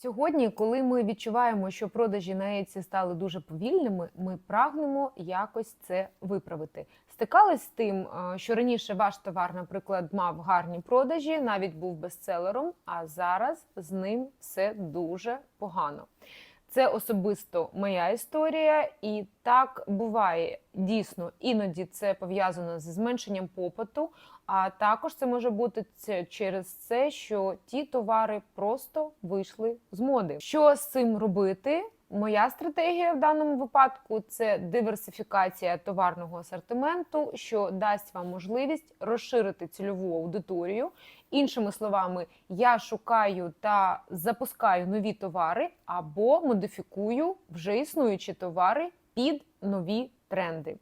Сьогодні, коли ми відчуваємо, що продажі на Еці стали дуже повільними, ми прагнемо якось це виправити. Стикались з тим, що раніше ваш товар, наприклад, мав гарні продажі, навіть був бестселером, а зараз з ним все дуже погано. Це особисто моя історія, і так буває дійсно. Іноді це пов'язано зі зменшенням попиту, а також це може бути через це, що ті товари просто вийшли з моди. Що з цим робити? Моя стратегія в даному випадку це диверсифікація товарного асортименту, що дасть вам можливість розширити цільову аудиторію. Іншими словами, я шукаю та запускаю нові товари або модифікую вже існуючі товари під нові тренди.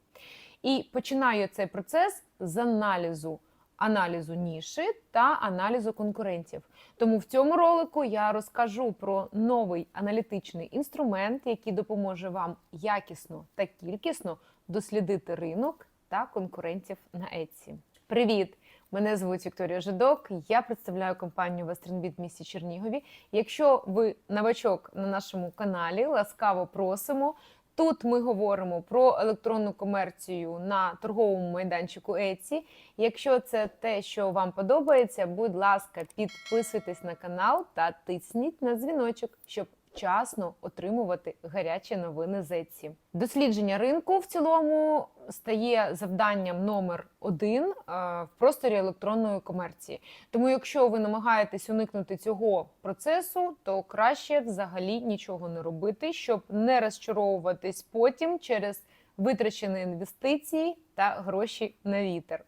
І починаю цей процес з аналізу. Аналізу ніші та аналізу конкурентів. Тому в цьому ролику я розкажу про новий аналітичний інструмент, який допоможе вам якісно та кількісно дослідити ринок та конкурентів на Etsy. Привіт! Мене звуть Вікторія Жидок. Я представляю компанію Westernbit в місті Чернігові. Якщо ви новачок на нашому каналі, ласкаво просимо. Тут ми говоримо про електронну комерцію на торговому майданчику Etsy. Якщо це те, що вам подобається, будь ласка, підписуйтесь на канал та тисніть на дзвіночок, щоб вчасно отримувати гарячі новини з Etsy. Дослідження ринку в цілому стає завданням номер один е, в просторі електронної комерції. Тому, якщо ви намагаєтесь уникнути цього процесу, то краще взагалі нічого не робити, щоб не розчаровуватись потім через витрачені інвестиції та гроші на вітер.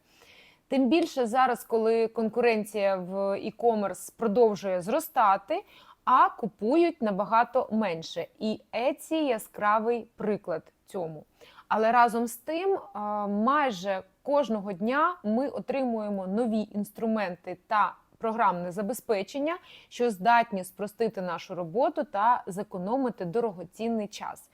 Тим більше зараз, коли конкуренція в e-commerce продовжує зростати, а купують набагато менше. І Еці – яскравий приклад цьому. Але разом з тим, майже кожного дня ми отримуємо нові інструменти та програмне забезпечення, що здатні спростити нашу роботу та зекономити дорогоцінний час.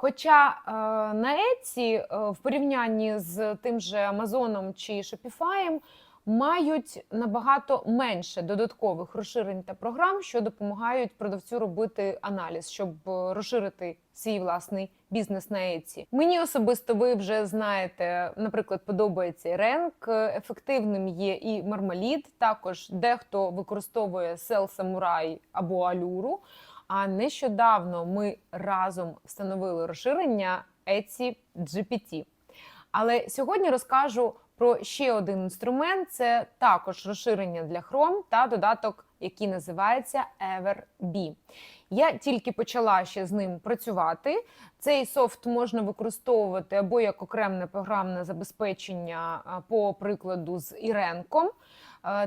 Хоча е, на Etsy е, в порівнянні з тим же Амазоном чи Shopify мають набагато менше додаткових розширень та програм, що допомагають продавцю робити аналіз, щоб е, розширити свій власний бізнес на Etsy. Мені особисто ви вже знаєте, наприклад, подобається ренк, ефективним є і мармаліт. Також дехто використовує Sell Samurai або Алюру. А нещодавно ми разом встановили розширення Etsy GPT. Але сьогодні розкажу про ще один інструмент: це також розширення для Chrome та додаток, який називається EverB. Я тільки почала ще з ним працювати. Цей софт можна використовувати або як окреме програмне забезпечення, по прикладу з Іренком.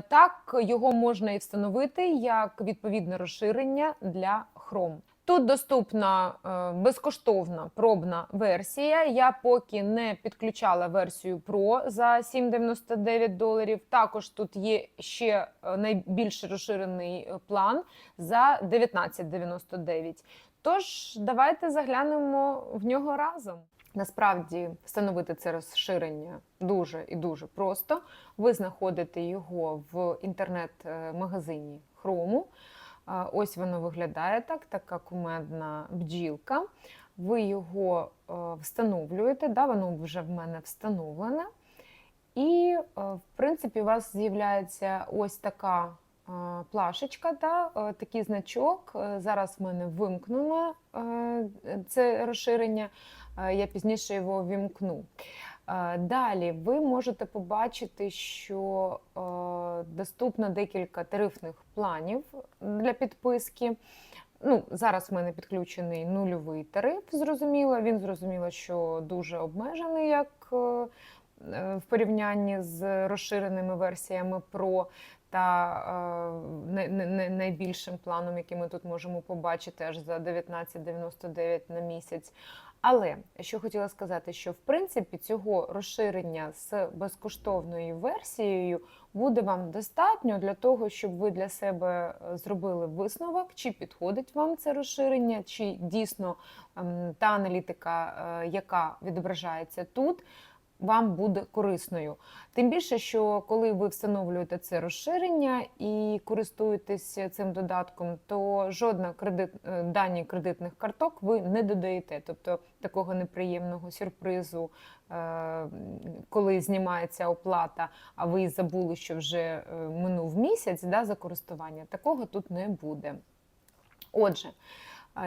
Так, його можна і встановити як відповідне розширення для Chrome. Тут доступна е, безкоштовна пробна версія. Я поки не підключала версію Pro за 7,99 доларів. Також тут є ще е, найбільш розширений е, план за 19,99. Тож, давайте заглянемо в нього разом. Насправді встановити це розширення дуже і дуже просто. Ви знаходите його в інтернет-магазині Chrome. Ось воно виглядає так, така кумедна бджілка. Ви його е, встановлюєте, да, воно вже в мене встановлене. І, е, в принципі, у вас з'являється ось така е, плашечка, да, такий значок. Зараз в мене вимкнено це розширення, я пізніше його вімкну. Далі ви можете побачити, що доступно декілька тарифних планів для підписки. Ну, Зараз в мене підключений нульовий тариф, зрозуміло. Він зрозуміло, що дуже обмежений, як е, в порівнянні з розширеними версіями Pro та е, найбільшим планом, який ми тут можемо побачити, аж за 19,99 на місяць. Але що хотіла сказати, що в принципі цього розширення з безкоштовною версією буде вам достатньо для того, щоб ви для себе е, зробили висновок, чи підходить вам це розширення, чи дійсно ем, та аналітика, е, яка відображається тут, вам буде корисною. Тим більше, що коли ви встановлюєте це розширення і користуєтесь цим додатком, то жодна кредит, е, дані кредитних карток ви не додаєте. Тобто такого неприємного сюрпризу, е, коли знімається оплата, а ви забули, що вже е, минув місяць да, за користування, такого тут не буде. Отже,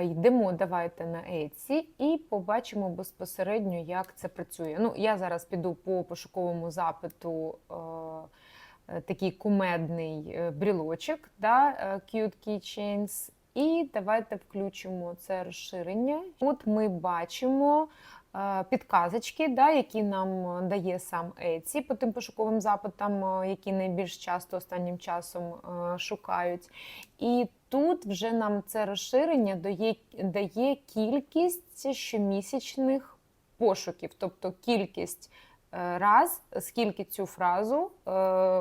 Йдемо, давайте на Etsy і побачимо безпосередньо, як це працює. Ну, я зараз піду по пошуковому запиту е, е, такий кумедний е, брілочок, да, е, Cute Keychains. І давайте включимо це розширення. Тут ми бачимо підказочки, да, які нам дає сам Etsy по тим пошуковим запитам, які найбільш часто останнім часом шукають. І тут вже нам це розширення дає, дає кількість щомісячних пошуків, тобто кількість е, раз, скільки цю фразу е,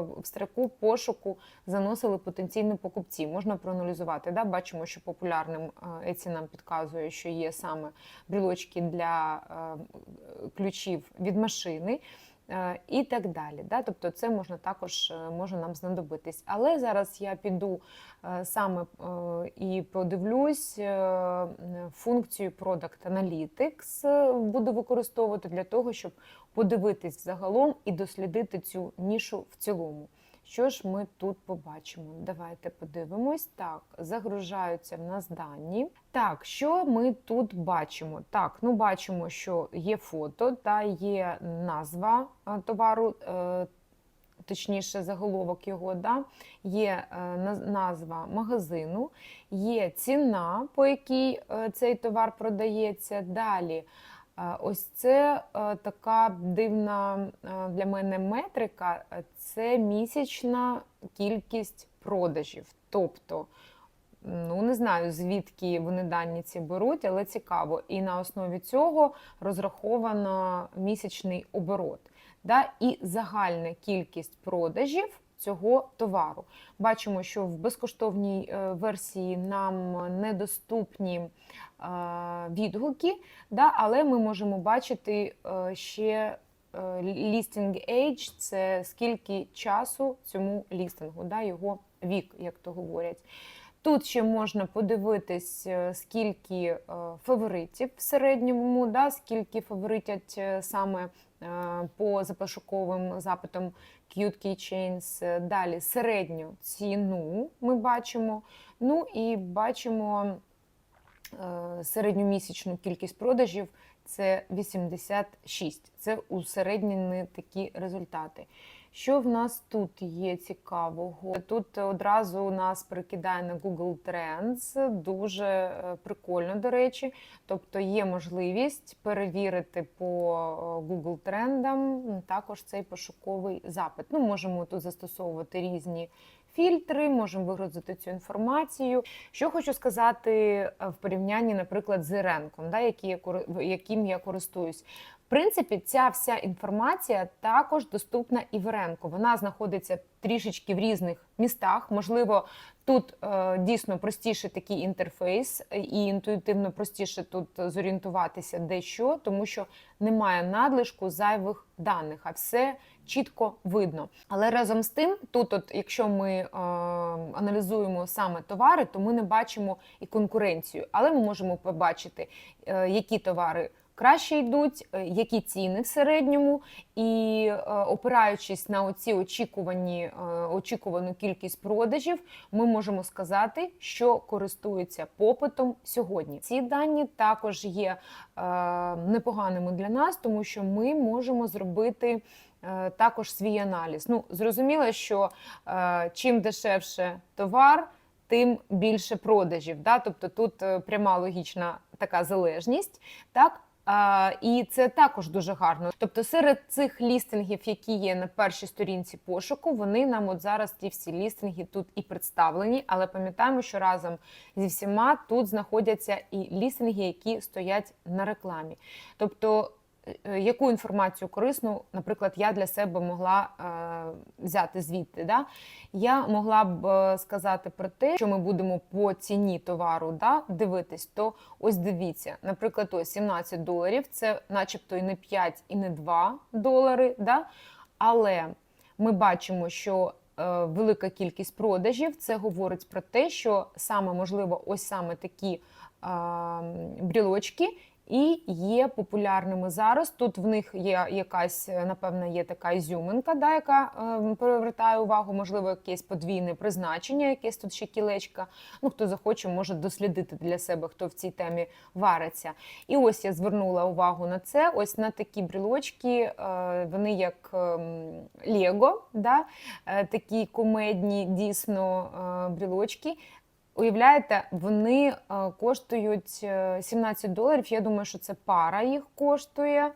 в строку пошуку заносили потенційні покупці. Можна проаналізувати. Да? Бачимо, що популярним е, Etsy нам підказує, що є саме брілочки для ключів від машини. Е, І так далі. Да? Тобто це можна також е, може нам знадобитись. Але зараз я піду е, саме і подивлюсь функцію Product Analytics, буду використовувати для того, щоб подивитись загалом і дослідити цю нішу в цілому. Що ж ми тут побачимо? Давайте подивимось. Так, загружаються в нас дані. Так, що ми тут бачимо? Так, ну бачимо, що є фото та є назва е, товару. е, Точніше, заголовок його, да? є е, назва магазину, є ціна, по якій цей товар продається. Далі ось це е, така дивна е, для мене метрика е, це місячна кількість продажів. Тобто, ну не знаю, звідки вони дані ці беруть, але цікаво. І на основі цього розраховано місячний оборот. Да? І загальна кількість продажів цього товару. Бачимо, що в безкоштовній е, версії нам недоступні е, відгуки, да? але ми можемо бачити е, ще listing age – це скільки часу цьому лістингу, да? його вік, як то говорять. Тут ще можна подивитись, скільки фаворитів в середньому, да, скільки фаворитять саме по запошуковим запитам Cute Keychains. Е, Далі середню ціну ми бачимо. Ну і бачимо е, середньомісячну кількість продажів це 86. Це усереднені такі результати. Що в нас тут є цікавого? Тут одразу нас перекидає на Google Trends, дуже е, прикольно, до речі. Тобто є можливість перевірити по е, Google трендам також цей пошуковий запит. Ну, можемо тут застосовувати різні фільтри, можемо вигрузити цю інформацію. Що хочу сказати е, в порівнянні, наприклад, з Іренком, да, яким я користуюсь. Принципі, ця вся інформація також доступна і в Ренку. Вона знаходиться трішечки в різних містах. Можливо, тут е, дійсно простіше такий інтерфейс, е, і інтуїтивно простіше тут зорієнтуватися де що, тому що немає надлишку зайвих даних, а все чітко видно. Але разом з тим, тут, от, якщо ми е, аналізуємо саме товари, то ми не бачимо і конкуренцію, але ми можемо побачити, е, які товари краще йдуть, е, які ціни в середньому, і е, опираючись на оці очікувані, е, очікувану кількість продажів, ми можемо сказати, що користується попитом сьогодні. Ці дані також є непоганими для нас, тому що ми можемо зробити. Також свій аналіз. Ну, зрозуміло, що е, чим дешевше товар, тим більше продажів. Да? Тобто тут пряма логічна така залежність. Так? А, і це також дуже гарно. Тобто, серед цих лістингів, які є на першій сторінці пошуку, вони нам от зараз ті всі лістинги тут і представлені. Але пам'ятаємо, що разом зі всіма тут знаходяться і лістинги, які стоять на рекламі. Тобто яку інформацію корисну, наприклад, я для себе могла е, взяти звідти. Да? Я могла б е, сказати про те, що ми будемо по ціні товару да, дивитись, то ось дивіться, наприклад, ось 17 доларів, це начебто і не 5, і не 2 долари. Да? Але ми бачимо, що е, велика кількість продажів це говорить про те, що саме можливо, ось саме такі е, брілочки. І є популярними зараз. Тут в них є якась, е, напевно, є така ізюминка, да, яка е, привертає увагу, можливо, якесь подвійне призначення, якесь тут ще кілечка. Ну, хто захоче, може дослідити для себе, хто в цій темі вариться. І ось я звернула увагу на це. Ось на такі брілочки, е, вони як ем, Лего, да, е, такі комедні дійсно е, брілочки. Уявляєте, вони е, коштують е, 17 доларів. Я думаю, що це пара їх коштує.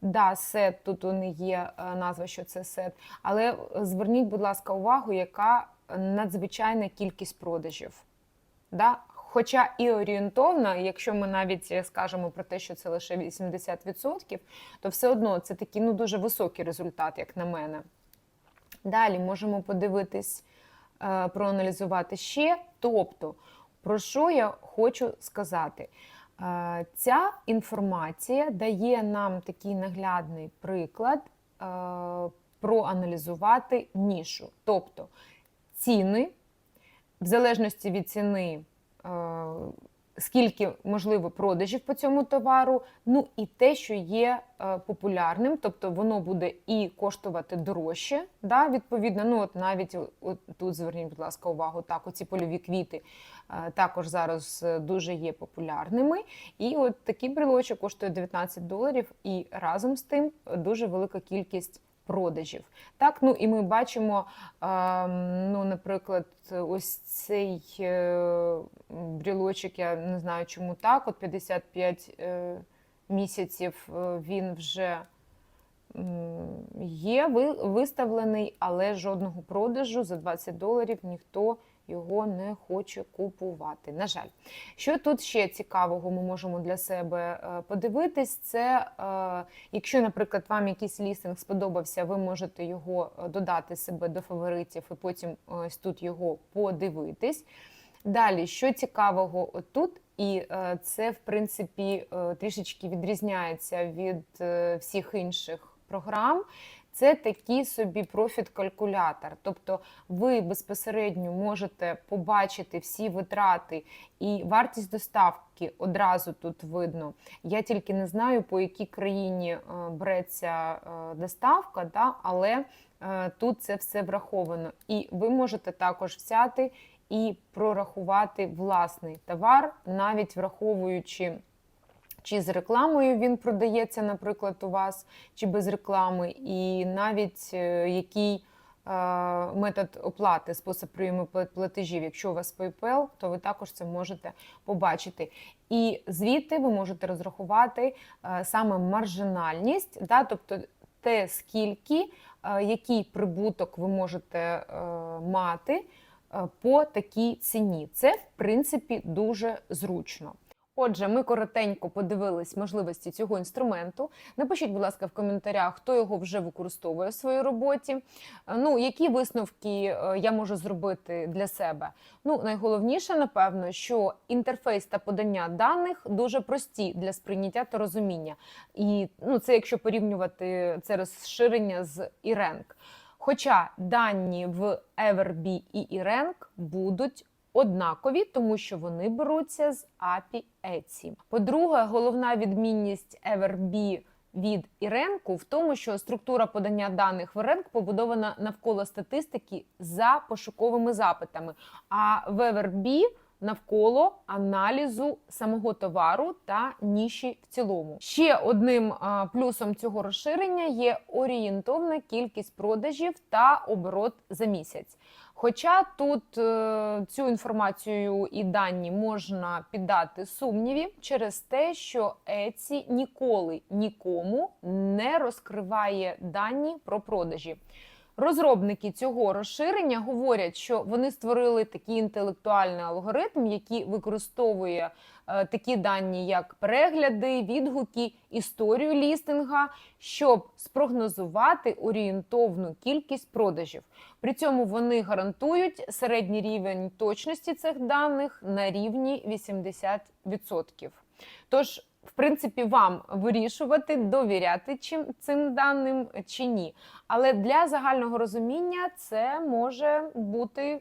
Да, сет, тут у них є е, назва, що це сет. Але зверніть, будь ласка, увагу, яка надзвичайна кількість продажів. Да? Хоча і орієнтовно, якщо ми навіть е, скажемо про те, що це лише 80%, то все одно це такий ну, дуже високий результат, як на мене. Далі можемо подивитись, е, проаналізувати ще. Тобто, про що я хочу сказати? Е, Ця інформація дає нам такий наглядний приклад е, проаналізувати нішу. Тобто ціни, в залежності від ціни, е, скільки можливо продажів по цьому товару, ну і те, що є е, популярним, тобто воно буде і коштувати дорожче. Да, відповідно, ну от навіть от тут зверніть, будь ласка, увагу, так, оці польові квіти е, також зараз е, дуже є популярними. І от такий брелочок коштує 19 доларів, і разом з тим дуже велика кількість. Продажів. Так, ну і ми бачимо, е, ну, наприклад, ось цей е, брілочок, я не знаю, чому так. От 55 е, місяців е, він вже є ви- виставлений, але жодного продажу за 20 доларів ніхто його не хоче купувати. На жаль, що тут ще цікавого ми можемо для себе е, подивитись, це е, якщо, наприклад, вам якийсь лістинг сподобався, ви можете його е, додати себе до фаворитів і потім ось тут його подивитись. Далі, що цікавого тут, і це в принципі трішечки відрізняється від всіх інших програм. Це такий собі профіт-калькулятор. Тобто ви безпосередньо можете побачити всі витрати і вартість доставки одразу тут видно. Я тільки не знаю, по якій країні е, береться е, доставка, да, але е, тут це все враховано. І ви можете також взяти і прорахувати власний товар, навіть враховуючи. Чи з рекламою він продається, наприклад, у вас, чи без реклами, і навіть е, який е, метод оплати, спосіб прийому платежів. Якщо у вас PayPal, то ви також це можете побачити. І звідти ви можете розрахувати е, саме маржинальність, да, тобто те, скільки, який прибуток ви можете мати по такій ціні. Це, в принципі, дуже зручно. Отже, ми коротенько подивились можливості цього інструменту. Напишіть, будь ласка, в коментарях, хто його вже використовує в своїй роботі. Ну, які висновки е, я можу зробити для себе? Ну, найголовніше, напевно, що інтерфейс та подання даних дуже прості для сприйняття та розуміння. І ну, це якщо порівнювати це розширення з e-rank. Хоча дані в Everbee і e-rank будуть однакові, тому що вони беруться з API Etsy. По-друге, головна відмінність Everbee від Іренку в тому, що структура подання даних в Іренк побудована навколо статистики за пошуковими запитами, а в Everbee навколо аналізу самого товару та ніші в цілому. Ще одним плюсом цього розширення є орієнтовна кількість продажів та оборот за місяць. Хоча тут е, цю інформацію і дані можна піддати сумніві через те, що Еці ніколи нікому не розкриває дані про продажі. Розробники цього розширення говорять, що вони створили такий інтелектуальний алгоритм, який використовує е, такі дані, як перегляди, відгуки, історію лістинга, щоб спрогнозувати орієнтовну кількість продажів. При цьому вони гарантують середній рівень точності цих даних на рівні 80%. Тож, в принципі, вам вирішувати, довіряти чим цим даним чи ні. Але для загального розуміння це може бути е,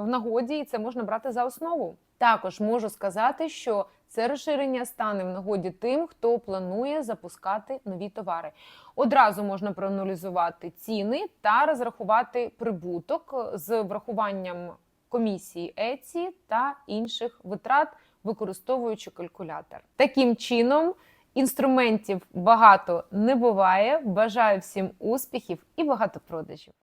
в нагоді, і це можна брати за основу. Також можу сказати, що це розширення стане в нагоді тим, хто планує запускати нові товари. Одразу можна проаналізувати ціни та розрахувати прибуток з врахуванням комісії ЕЦІ та інших витрат, використовуючи калькулятор. Таким чином, інструментів багато не буває. Бажаю всім успіхів і багато продажів.